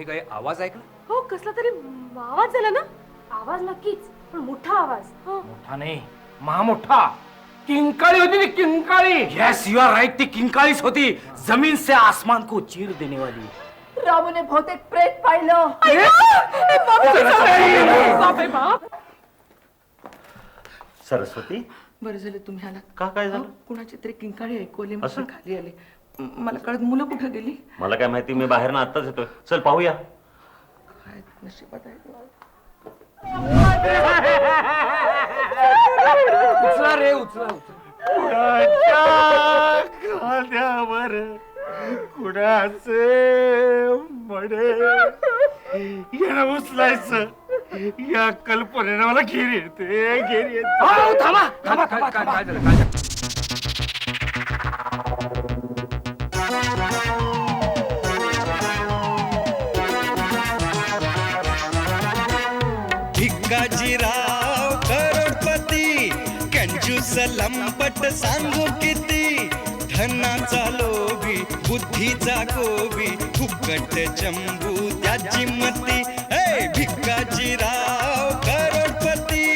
कुणी काही आवाज ऐकला? हो कसला तरी आवाज झाला ना? आवाज नक्कीच पण मोठा आवाज. हो. मोठा नाही महामोठा. किंकाळी होती ती किंकाळी. यस यू आर राइट ती किंकाळीच होती. जमीन से आसमान को चीर देने वाली. रामूने बहुतेक प्रेत पाहिलं. सरस्वती? बरं झालं तुम्ही आला का काय झालं? कुणाची तरी किंकाळी ऐकू आली असं? खाली आले. मला कळत मुलं कुठं गेली? मला काय माहिती मी बाहेर ना आत्ताच येतोय. चल पाहूया. काय नशिबात आहे उचला रे उचला उचला. खांद्यावर कुणाचे मडे? यानं उचलायचं. या कल्पनेनं मला घेर येते घेर येते. थांबा थांबा काय काय- काय झालं काय झालं? लंपट सांगू किती? धनाचा लोभी बुद्धीचा गोबी फुकट चंबू त्याची मती. ए भिकाजीराव करोडपती.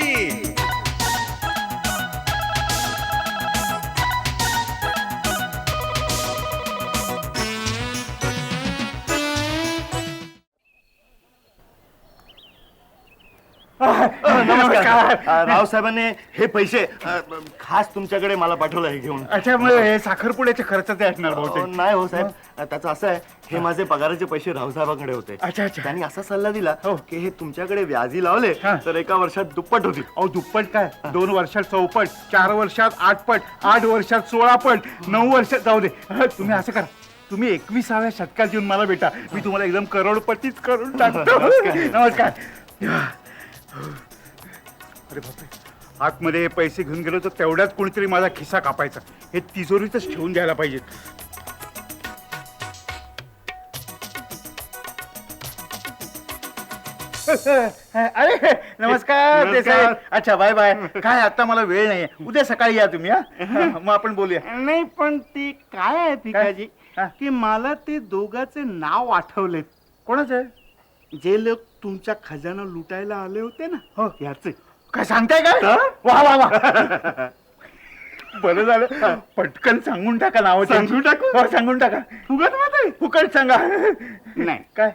नमस्कार. अ, रावसाहेबांनी हे पैसे अ, खास तुमच्याकडे मला पाठवलं हे घेऊन. अच्छा मग हे साखरपुड्याचे खर्च ते असणार बहुतेक. नाही हो साहेब. अ, त्याचं असं आहे हे माझे पगाराचे पैसे रावसाहेबांकडे होते. अच्छा, अच्छा. त्यांनी असा सल्ला दिला हो. की हे तुमच्याकडे व्याजी लावले हा. तर एका वर्षात दुप्पट होतील. अहो दुप्पट काय? दोन वर्षात चौपट चार वर्षात आठ पट आठ वर्षात सोळा पट नऊ वर्षात जाऊ दे. तुम्ही असं करा. तुम्ही एकविसाव्या शतकात येऊन मला भेटा. मी तुम्हाला एकदम करोडपतीच करून टाकतो. नमस्कार. अरे बापरे. आतमध्ये पैसे घेऊन गेलो तर तेवढ्यात कोणीतरी माझा खिसा कापायचा. हे तिजोरीतच ठेवून द्यायला पाहिजे. अरे नमस्कार देसाई. अच्छा बाय बाय. काय आता मला वेळ नाहीये. उद्या सकाळी या तुम्ही हा? मग आपण बोलूया. नाही पण ती काय आहे पिकाजी हा. की मला ते दोघांचे नाव आठवलेत. कोणाचं? आहे जे लोक तुमच्या खजाना लुटायला आले होते ना हो. याचे. काय सांगताय काय? वा वा वा. बरं झालं. पटकन सांगून टाका नाव सांगून टाकू? हो सांगून टाका. फुगत मध्ये फुकट सांगा. नाही. काय?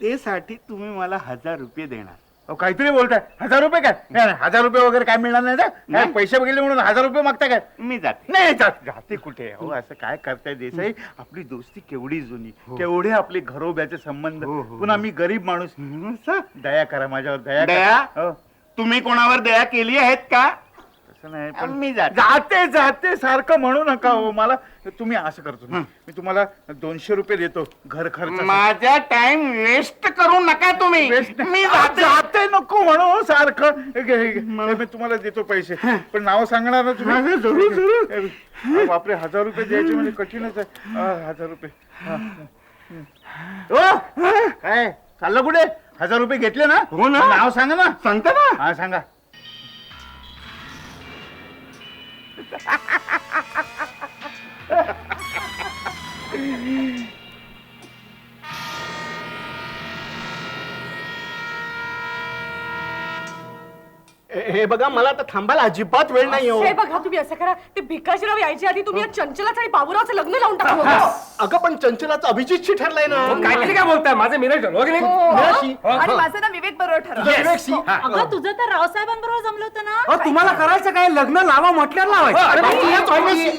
ते साठी तुम्ही मला हजार रुपये देणार. अहो, काहीतरी बोलताय. हजार रुपये काय? नाही, नाही, हजार रुपये वगैरे काय मिळणार नाही काय नाही. पैसे बघितले म्हणून हजार रुपये मागताय काय? मी जाते. नाही जात- जाते कुठे? हो असं काय करताय देसाई? आपली दोस्ती केवढी जुनी केवढे आपले घरोब्याचे संबंध. हो, हो, पुन्हा मी गरीब माणूस. असं? दया करा माझ्यावर दया दया? करा हो, तुम्ही कोणावर दया केली आहेत का? तसं नाही पण मी जाते. जाते जाते सारखं म्हणू नका हो. मला तुम्ही असं करतो. मी मी तुम्हाला दोनशे रुपये देतो घर खर्च. माझा टाइम वेस्ट करू नका तुम्ही. मी जाते. जाते नको म्हणू सारखं. हे घे, हे. घे. मी तुम्हाला देतो पैसे. पण नाव सांगणार ना तुम्ही? जरूर, जरूर. बापरे हजार रुपये द्यायचे म्हणजे कठीणच आहे. हजार रुपये. हा. ओ, काय? चाललं कुठे? हजार रुपये घेतले ना? हो ना. नाव सांगा ना. सांगता ना. हा सांगा. हे बघा मला आता थांबायला अजिबात वेळ नाही हो हे बघा तुम्ही असं करा ते भिकाजीराव यायच्या आधी तुम्ही या चंचलाचं आणि बाबूरावचं लग्न लावून टाका. अगं पण चंचलाचं अभिजितशी ठरलंय ना काहीतरी काय बोलताय माझं मिरज हो की नाही मिराशी. आणि माझं ना विवेक बरोबर ठरवलं विवेकशी. अगं तुझं तर रावसाहेबांबरोबर जमलं होतं ना तुम्हाला करायचं काय लग्न लावा म्हटल्यावर लावायचं अरे चौकशी.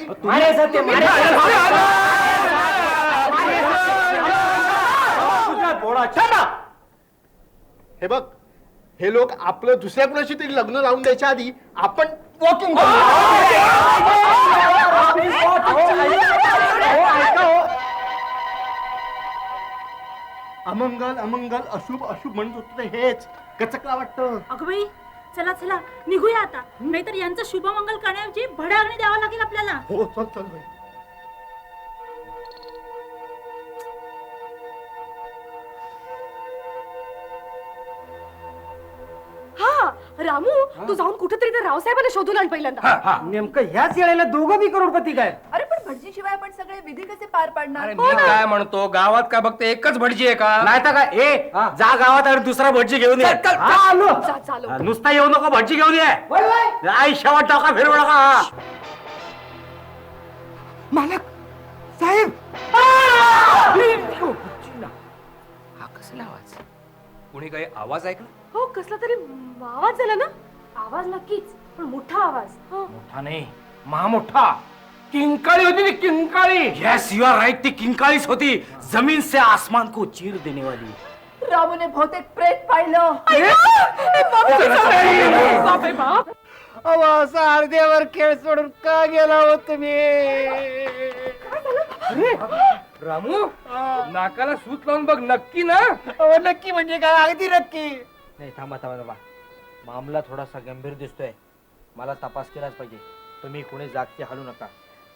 हे बघ हे लोक आपलं दुसऱ्या कुणाशी तरी लग्न लावून द्यायच्या आधी आपण वॉकिंग अमंगल अमंगल अशुभ अशुभ म्हणत होतो हेच. कचकला वाटतं. अगं बाई चला चला निघूया आता. नाहीतर यांचं शुभमंगल करण्याऐवजी भडागणी द्यावा लागेल आपल्याला. हो चल चल बाई. तू जाऊन कुठेतरी त्या रावसाहेबांना शोधून आण पहिल्यांदा. नेमकं ह्याच वेळेला दोघं बी करोडपती काय? अरे पण भटजीशिवाय आपण सगळे विधी कसे पार पाडणार? अरे मी काय म्हणतो? गावात काय बघते? एकच भटजी आहे का? नाही तर काय? ए जा गावात आणि दुसरा भटजी घेऊन ये. हा, आलो. जा चालू हा, नुसता येऊ नको भटजी घेऊन ये. आई शेवट टाका फिरवू नका. मालक साहेब. हा कसला आवाज? कुणी काही आवाज ऐकला? हो कसला तरी आवाज झाला ना. आवाज नक्कीच पण मोठा आवाज. हो. मोठा नाही महामोठा. किंकाळी होती ती किंकाळी. येस यू आर राईट ती किंकाळीच होती. जमीन से आसमान को चीर देने वाली. रामूने बहुतेक प्रेत पाहिलं. बापरे बाप. अहो असं अर्ध्यावर खेळ सोडून का गेला हो तुम्ही? रामू नाकाला सूत लावून बघ नक्की ना? अहो नक्की म्हणजे काय? अगदी नक्की. नाही थांबा थांबा थांबा. मामला थोडासा गंभीर दिसतोय. मला तपास केलाच पाहिजे. तुम्ही कुणी जागती हालू नका.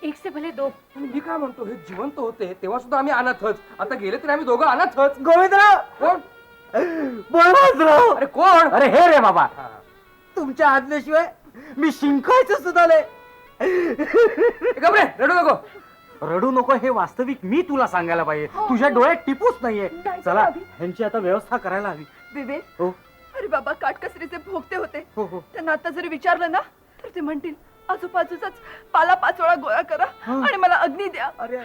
एक से भले दो. पण मी काय म्हणतो हे जिवंत होते तेव्हा सुद्धा आम्ही अनाथच. आता गेले तरी आम्ही दोघं अनाथच. गोविंदराव! कोण? बळवंतराव अरे कोण? अरे हे रे बाबा! तुमच्या आज्ञेशिवाय मी शिंकायचं सुद्धा नाही. ए, गप रे रडू नको. रडू नको हे वास्तविक मी तुला सांगायला पाहिजे. तुझ्या डोळ्यात टिपूच नाहीये. चला ह्यांची आता व्यवस्था करायला हवी. विवेक हो? अरे बाबा काटकसरीचे भोगते होते हो हो. त्यांना आता जरी विचारलं ना तर ते म्हणतील आजूबाजूचाच पाला पाचोळा गोळा करा आणि मला अग्नी द्या. अरे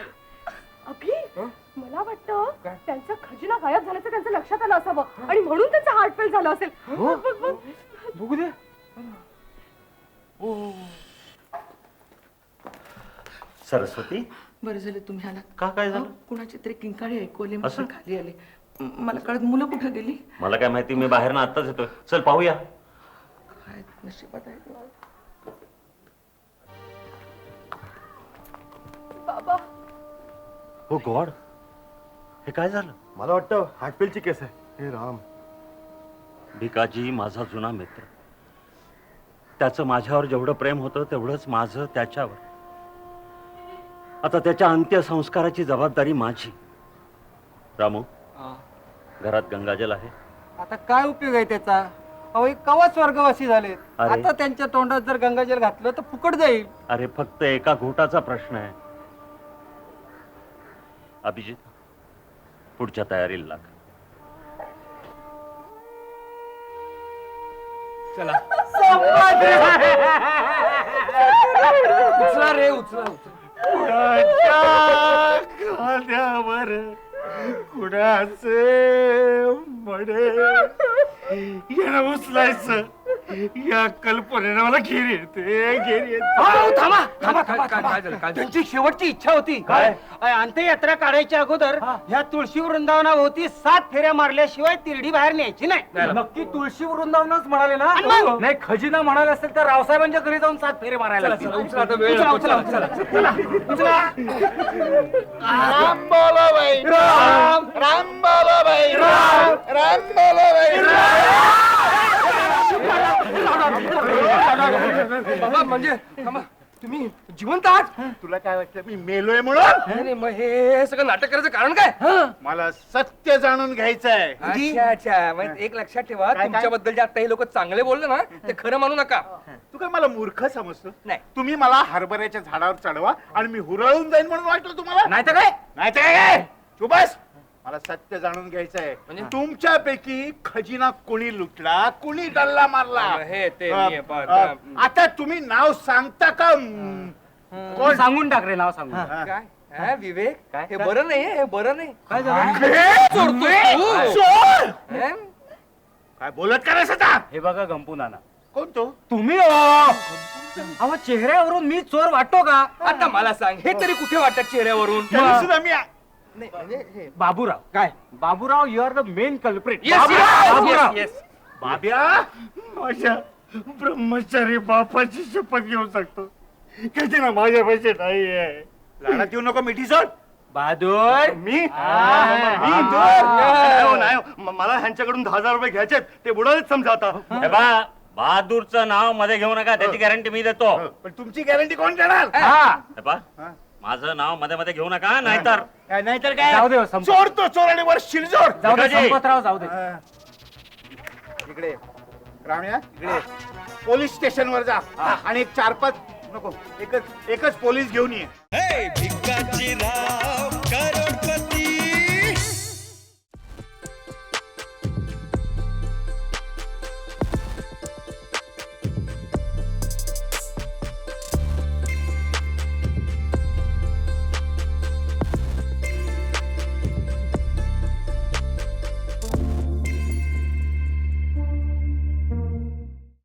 अभि मला वाटतं त्यांचा खजिना गायब झाल्याचं त्यांचं लक्षात आलं असावं. आणि म्हणून त्यांचा हार्ट फेल झाला असेल. हो? बघ, बघ. बघू. दे. सरस्वती? बरं झालं तुम्ही आला का काय झालं? कुणाची तरी किंकाळी ऐकवली असं? पण खाली आले. मला कळत मुलं कुठं गेली? मला काय माहिती मी बाहेर ना आत्ताच येतोय. चल पाहूया. काय नशिबात आहे. बाबा. हो गॉड. हे काय झालं? मला वाटतं हार्टफेलची केस आहे. हे राम. भिकाजी माझा जुना मित्र. त्याचं माझ्यावर जेवढं प्रेम होतं तेवढंच माझं त्याच्यावर. आता त्याच्या अंत्यसंस्काराची जबाबदारी माझी. रामू घरात गंगाजल आहे. आता काय उपयोग आहे त्याचा? अहो एक कवा स्वर्गवासी झाले अरे. आता त्यांच्या तोंडात जर गंगाजल घातलं तर फुकट जाईल. अरे फक्त एका घोटाचा प्रश्न आहे. अभिजित पुढच्या तयारीला लाग. चला. उचला रे उचला उचला. खांद्यावर कुणाचे मडे यानं उचलायचं. या कल्पनेनं मला घेर येते घेर येते. थांबा थांबा काय- काय- काय झालं? काय झालं? त्यांची शेवटची इच्छा होती. काय? अंत्ययात्रा काढायच्या अगोदर ह्या तुळशी वृंदावनाभोवती सात फेऱ्या मारल्याशिवाय तिरडी बाहेर न्यायची नाही. नक्की तुळशी वृंदावनच म्हणाले ना? नाही खजिना म्हणाले असेल तर रावसाहेबांच्या घरी जाऊन सात फेरे मारायला चला, लागतील. चला, उचला आता वेळ. उचला, उचला, चला, उचला. राम. बोलो बाई राम. राम बोलो बाई राम. राम बोलो बाबा म्हणजे थांबा, तुम्ही जिवंत आहात? तुला काय वाटलं मी मेलोय म्हणून? नाही, नाही, मग हे सगळं नाटक करायचं कारण काय? मला सत्य जाणून घ्यायचंय. अच्छा अच्छा. मग एक लक्षात ठेवा काय? तुमच्याबद्दल जे आता हे लोक चांगले बोलले ना ते खरं मानू नका. तू काय मला मूर्ख समजतो? नाही. तुम्ही मला हरभऱ्याच्या झाडावर चढवा आणि मी हुरळून जाईन म्हणून वाटलं तुम्हाला? नाही तर काय? नाही तर काय चुबस मला सत्य जाणून घ्यायचंय. म्हणजे? तुमच्यापैकी खजिना कोणी लुटला? कोणी डल्ला मारला? हे ते पा- अ, आता तुम्ही नाव सांगता का? कोण? सांगून टाक रे नाव सांगून. काय? हा, विवेक? हे बरं नाही हे बरं नाही. काय झालं? हे? चोरतोय? तू. चोर? हे? काय बोलत करायचं आता हे बघा गंपू नाना. कोण तो? तुम्ही हो. अहो चेहऱ्यावरून मी चोर वाटतो का? आता मला सांग हे तरी कुठे वाटत चेहऱ्यावरून? तरी सुद्धा मी नाही, म्हणजे हे- बाबूराव काय? Baburao you are the main culprit Yes, yes, Baburao. yes, yes. Babya माझ्या ब्रह्मचारी बापाची शपथ घेऊ शकतो. कधी ना माझ्या पैसे नाही आहे. लाडात येऊ नको मिठी सोड. बहादूर. मी? हा. मला ह्यांच्याकडून दहा हजार रुपये घ्यायचेत. ते बुडालेच समजा आता. हे. बा बहादूरचं नावमध्ये घेऊ नका. त्याची गॅरंटी मी देतो. पण तुमची गॅरंटी कोण देणार? हे. पा माझं नावमध्ये मध्ये घेऊ नका नाहीतर. नाहीतर काय? जाऊ दे हो, संप- चोर तो चोर आणि वर शिरजोर जाऊ दे भिकाजी. संपतराव जाऊ दे. इकडे. रामया इकडे. पोलीस स्टेशनवर जा. आणि एक चार पाच नको एकच एकच पोलीस घेऊन ये. हे भिकाजी राव करोडपती